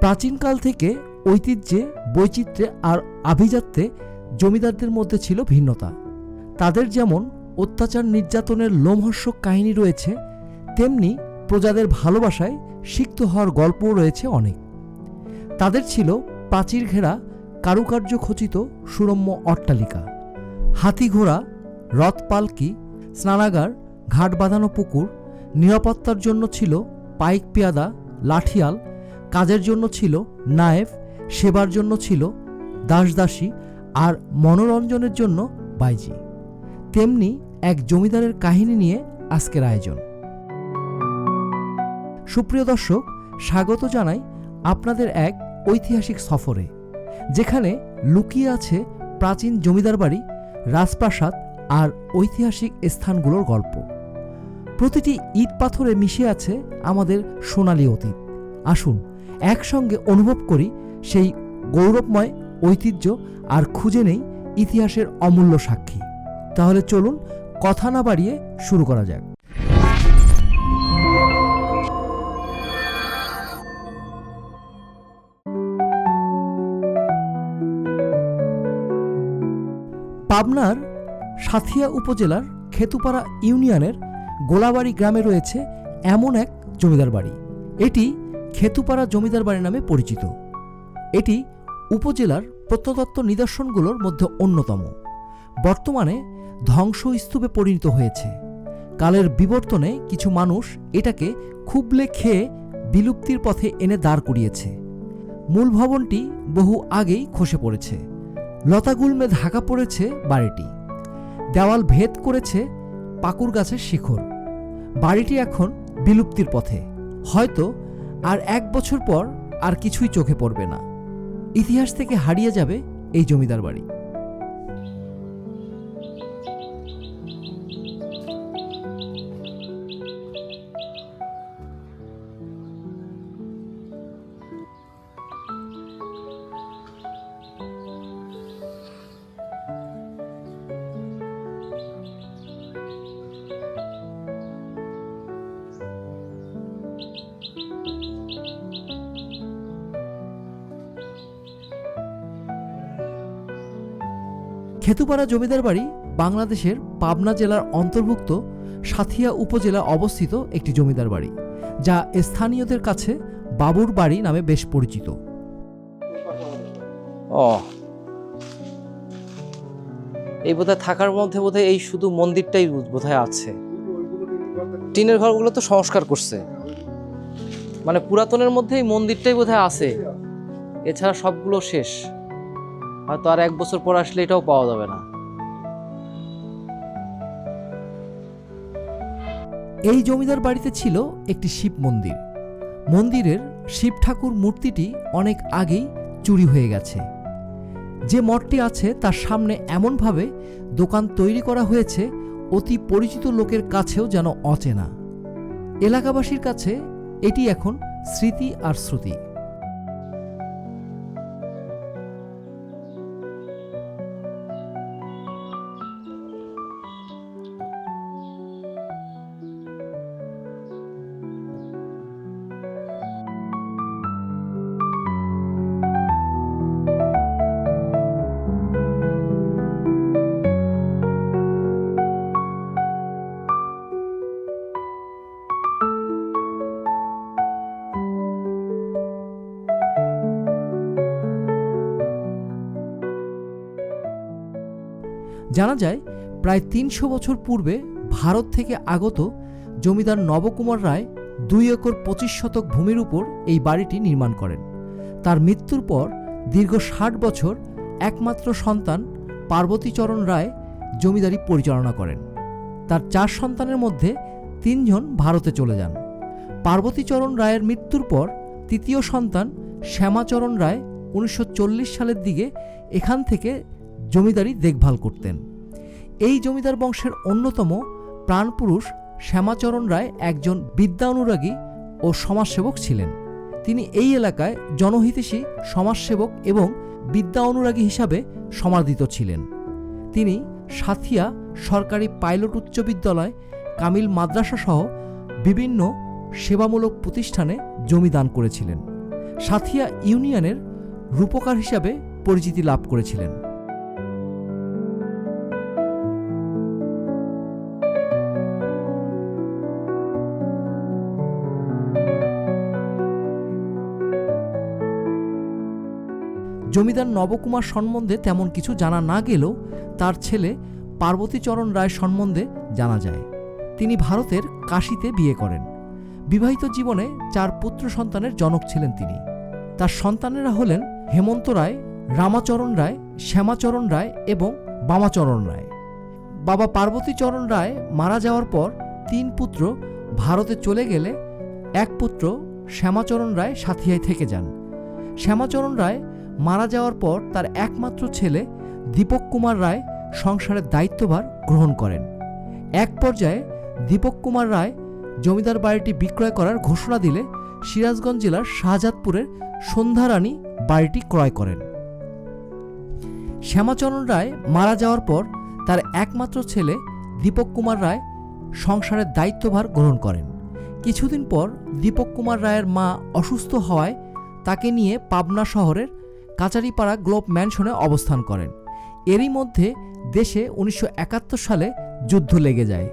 প্রাচীনকাল থেকে ঐতিহ্যে, বৈচিত্র্যে আর আভিজাত্যে জমিদারদের মধ্যে ছিল ভিন্নতা। তাদের যেমন অত্যাচার নির্যাতনের লোমহর্ষক কাহিনী রয়েছে, তেমনি প্রজাদের ভালোবাসায় সিক্ত হওয়ার গল্পও রয়েছে অনেক। তাদের ছিল প্রাচীর ঘেরা, কারুকার্য খচিত সুরম্য অট্টালিকা। হাতি ঘোড়া, রথ পালকি, স্নানাগার, ঘাট বাঁধানো পুকুর, নিরাপত্তার জন্য ছিল পাইক পেয়াদা, লাঠিয়াল কাজের জন্য ছিল নায়েব, সেবার জন্য ছিল দাসদাসী আর মনোরঞ্জনের জন্য বাইজি। তেমনি এক জমিদারের কাহিনী নিয়ে আজকের আয়োজন। সুপ্রিয় দর্শক, স্বাগত জানাই আপনাদের এক ঐতিহাসিক সফরে, যেখানে লুকিয়ে আছে প্রাচীন জমিদার বাড়ি, রাজপ্রাসাদ আর ঐতিহাসিক স্থানগুলোর গল্প। প্রতিটি ইট পাথরে মিশে আছে আমাদের সোনালী অতীত। আসুন একসঙ্গে অনুভব করি সেই গৌরবময় ঐতিহ্য আর খুঁজে নেই ইতিহাসের অমূল্য সাক্ষী। তাহলে চলুন কথা না বাড়িয়ে শুরু করা যাক। পাবনার সাথিয়া উপজেলার খেতুপাড়া ইউনিয়নের গোলাবাড়ি গ্রামে রয়েছে এমন এক জমিদার বাড়ি। এটি খেতুপাড়া জমিদার বাড়ি নামে পরিচিত। এটি উপজেলার প্রত্নতত্ত্ব নিদর্শনগুলোর মধ্যে অন্যতম। বর্তমানে ধ্বংসস্তূপে পরিণত হয়েছে। কালের বিবর্তনে কিছু মানুষ এটাকে খুবলে খেয়ে বিলুপ্তির পথে এনে দাঁড় করিয়েছে। মূল ভবনটি বহু আগেই খসে পড়েছে। লতাগুল্মে ঢাকা পড়েছে বাড়িটি। দেওয়াল ভেদ করেছে পাকুর গাছের শিখর। বাড়িটি এখন বিলুপ্তির পথে। হয়তো আর এক বছর পর আর কিছুই চোখে পড়বে না। ইতিহাস থেকে হারিয়ে যাবে এই জমিদার বাড়ি। খেতুপাড়া জমিদার বাড়ি বাংলাদেশের পাবনা জেলার অন্তর্ভুক্ত সাথিয়া উপজেলা অবস্থিত একটি জমিদার বাড়ি, যা স্থানীয়দের কাছে বাবুর বাড়ি নামে বেশ পরিচিত। ও। এই বোধহয় থাকার মধ্যে বোধহয় এই শুধু মন্দিরটাই বোধহয় আছে। টিনের ঘরগুলো তো সংস্কার করছে। মানে পুরাতনের মধ্যে এই মন্দিরটাই বোধহয় আছে। এছাড়া সবগুলো শেষ। হয়তো আর এক বছর পর আসলে এটাও পাওয়া যাবে না। এই জমিদার বাড়িতে ছিল একটি শিব মন্দির। মন্দিরের শিব ঠাকুর মূর্তিটি অনেক আগেই চুরি হয়ে গেছে। যে মঠটি আছে তার সামনে এমনভাবে দোকান তৈরি করা হয়েছে, অতি পরিচিত লোকের কাছেও যেন অচেনা। এলাকাবাসীর কাছে এটি এখন স্মৃতি আর শ্রুতি। জানা যায়, প্রায় তিনশো বছর পূর্বে ভারত থেকে আগত জমিদার নবকুমার রায় দুই একর পঁচিশ শতক ভূমির উপর এই বাড়িটি নির্মাণ করেন। তার মৃত্যুর পর দীর্ঘ ষাট বছর একমাত্র সন্তান পার্বতীচরণ রায় জমিদারি পরিচালনা করেন। তার চার সন্তানের মধ্যে তিনজন ভারতে চলে যান। পার্বতীচরণ রায়ের মৃত্যুর পর তৃতীয় সন্তান শ্যামাচরণ রায় উনিশশো চল্লিশ সালের দিকে এখান থেকে জমিদারি দেখভাল করতেন। এই জমিদার বংশের অন্যতম প্রাণপুরুষ শ্যামাচরণ রায় একজন বিদ্যা অনুরাগী ও সমাজসেবক ছিলেন। তিনি এই এলাকায় জনহিতৈষী, সমাজসেবক এবং বিদ্যা অনুরাগী হিসাবে সমাদৃত ছিলেন। তিনি সাথিয়া সরকারি পাইলট উচ্চ বিদ্যালয়, কামিল মাদ্রাসা সহ বিভিন্ন সেবামূলক প্রতিষ্ঠানে জমি দান করেছিলেন। সাথিয়া ইউনিয়নের রূপকার হিসাবে পরিচিতি লাভ করেছিলেন। জমিদার নবকুমার সম্বন্ধে তেমন কিছু জানা না গেলেও তার ছেলে পার্বতীচরণ রায় সম্বন্ধে জানা যায়। তিনি ভারতের কাশীতে বিয়ে করেন। বিবাহিত জীবনে চার পুত্র সন্তানের জনক ছিলেন তিনি। তার সন্তানেরা হলেন হেমন্ত রায়, রামাচরণ রায়, শ্যামাচরণ রায় এবং বামাচরণ রায়। বাবা পার্বতীচরণ রায় মারা যাওয়ার পর তিন পুত্র ভারতে চলে গেলে এক পুত্র শ্যামাচরণ রায় সাথিয়ায় থেকে যান। শ্যামাচরণ রায় মারা যাওয়ার পর তার একমাত্র ছেলে দীপক কুমার রায় সংসারের দায়িত্বভার গ্রহণ করেন। এক পর্যায়ে দীপক কুমার রায় জমিদার বাড়িটি বিক্রয় করার ঘোষণা দিলে সিরাজগঞ্জ জেলার শাহজাদপুরের সন্ধ্যারানী বাড়িটি ক্রয় করেন। শ্যামাচরণ রায় মারা যাওয়ার পর তার একমাত্র ছেলে দীপক কুমার রায় সংসারের দায়িত্বভার গ্রহণ করেন। কিছুদিন পর দীপক কুমার রায়ের মা অসুস্থ হওয়ায় তাকে নিয়ে পাবনা শহরের কাচারিপাড়া গ্লোব ম্যানশনে অবস্থান করেন। এরই মধ্যে দেশে উনিশশো একাত্তর সালে যুদ্ধ লেগে যায়।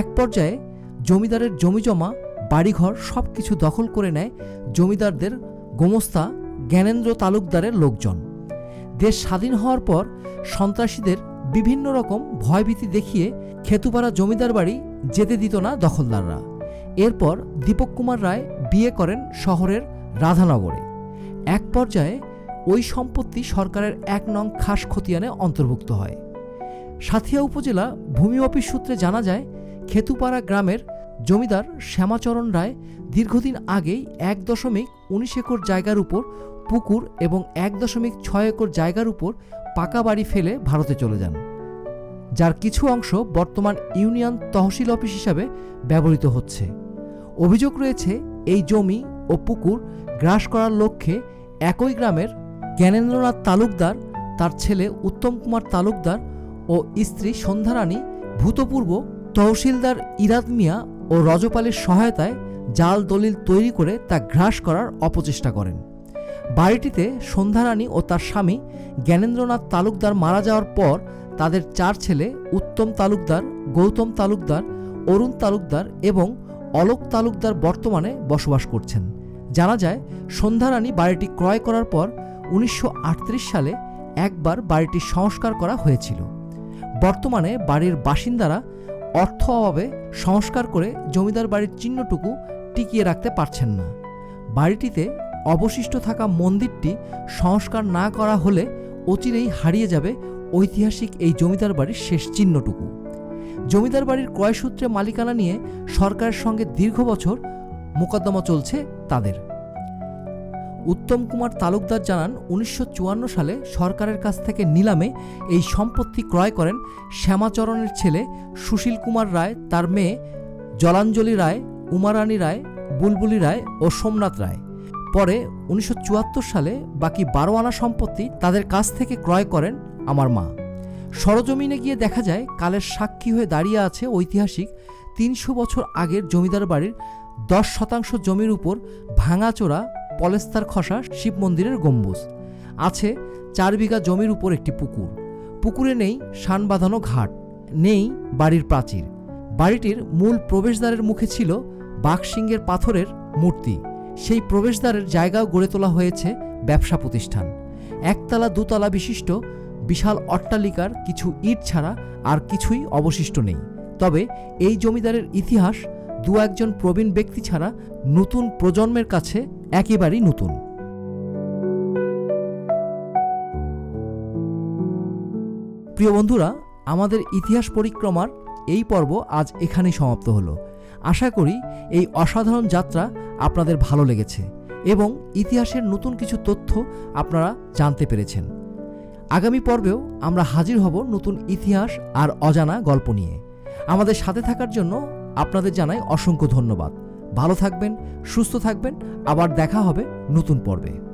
এক পর্যায়ে জমিদারের জমিজমা, বাড়িঘর সব কিছু দখল করে নেয় জমিদারদের গোমস্তা, জ্ঞানেন্দ্র তালুকদারের লোকজন। দেশ স্বাধীন হওয়ার পর সন্ত্রাসীদের বিভিন্ন রকম ভয়ভীতি দেখিয়ে খেতুপাড়া জমিদার বাড়ি যেতে দিত না দখলদাররা। এরপর দীপক কুমার রায় বিয়ে করেন শহরের রাধানগরে। এক পর্যায়ে ওই সম্পত্তি সরকারের এক নং খাস খতিয়ানে অন্তর্ভুক্ত হয়। সাথিয়া উপজেলা ভূমি অফিস সূত্রে জানা যায়, খেতুপাড়া গ্রামের জমিদার শ্যামাচরণ রায় দীর্ঘদিন আগেই এক দশমিক উনিশ একর জায়গার উপর পুকুর এবং এক দশমিক ছয় একর জায়গার উপর পাকা বাড়ি ফেলে ভারতে চলে যান, যার কিছু অংশ বর্তমান ইউনিয়ন তহসিল অফিস হিসাবে ব্যবহৃত হচ্ছে। অভিযোগ রয়েছে, এই জমি ও পুকুর গ্রাস করার লক্ষ্যে একই গ্রামের জ্ঞানেন্দ্রনাথ তালুকদার, তার ছেলে উত্তম কুমার তালুকদার ও স্ত্রী সন্ধ্যারানী ভূতপূর্ব তহসিলদার ইরাদ মিয়া ও রজপালের সহায়তায় জাল দলিল তৈরি করে তা গ্রাস করার অপচেষ্টা করেন। বাড়িটিতে সন্ধ্যারানী ও তার স্বামী জ্ঞানেন্দ্রনাথ তালুকদার মারা যাওয়ার পর তাদের চার ছেলে উত্তম তালুকদার, গৌতম তালুকদার, অরুণ তালুকদার এবং অলোক তালুকদার বর্তমানে বসবাস করছেন। জানা যায়, সন্ধ্যারানী বাড়িটি ক্রয় করার পর উনিশশো আটত্রিশ সালে একবার বাড়িটি সংস্কার করা হয়েছিল। বর্তমানে বাড়ির বাসিন্দারা অর্থ অভাবে সংস্কার করে জমিদার বাড়ির চিহ্নটুকু টিকিয়ে রাখতে পারছেন না। বাড়িটিতে অবশিষ্ট থাকা মন্দিরটি সংস্কার না করা হলে অচিরেই হারিয়ে যাবে ঐতিহাসিক এই জমিদার বাড়ির শেষ চিহ্নটুকু। জমিদার বাড়ির ক্রয়সূত্রে মালিকানা নিয়ে সরকারের সঙ্গে দীর্ঘ বছর মোকদ্দমা চলছে তাদের। উত্তম কুমার তালুকদার জানান, উনিশশো চুয়ান্ন সালে সরকারের কাছ থেকে নিলামে এই সম্পত্তি ক্রয় করেন শ্যামাচরণের ছেলে সুশীল কুমার রায়, তার মেয়ে জলাঞ্জলি রায়, উমারানী রায়, বুলবুলি রায় ও সোমনাথ রায়। পরে উনিশশো চুয়াত্তর সালে বাকি বারো আনা সম্পত্তি তাদের কাছ থেকে ক্রয় করেন আমার মা। সরজমিনে গিয়ে দেখা যায়, কালের সাক্ষী হয়ে দাঁড়িয়ে আছে ঐতিহাসিক তিনশো বছর আগের জমিদার বাড়ির দশ শতাংশ জমির উপর ভাঙাচোরা পলেস্তার খসা শিব মন্দিরের গম্বুজ। আছে চার বিঘা জমির উপর একটি পুকুর। পুকুরে নেই শান বাঁধানো ঘাট, নেই বাড়ির প্রাচীর। বাড়িটির মূল প্রবেশদ্বারের মুখে ছিল বাঘসিংহের পাথরের মূর্তি। সেই প্রবেশদ্বারের জায়গাও গড়ে তোলা হয়েছে ব্যবসা প্রতিষ্ঠান। একতলা দুতলা বিশিষ্ট বিশাল অট্টালিকার কিছু ইট ছাড়া আর কিছুই অবশিষ্ট নেই। তবে এই জমিদারের ইতিহাস দু একজন প্রবীণ ব্যক্তি ছাড়া নতুন প্রজন্মের কাছে একেবারেই নতুন। প্রিয় বন্ধুরা, আমাদের ইতিহাস পরিক্রমার এই পর্ব আজ এখানেই সমাপ্ত হলো। আশা করি এই অসাধারণ যাত্রা আপনাদের ভালো লেগেছে এবং ইতিহাসের নতুন কিছু তথ্য আপনারা জানতে পেরেছেন। আগামী পর্বেও আমরা হাজির হব নতুন ইতিহাস আর অজানা গল্প নিয়ে। আমাদের সাথে থাকার জন্য আপনাদের জানাই অসংখ্য ধন্যবাদ। ভালো থাকবেন সুস্থ থাকবেন আবার দেখা হবে নতুন পর্বে।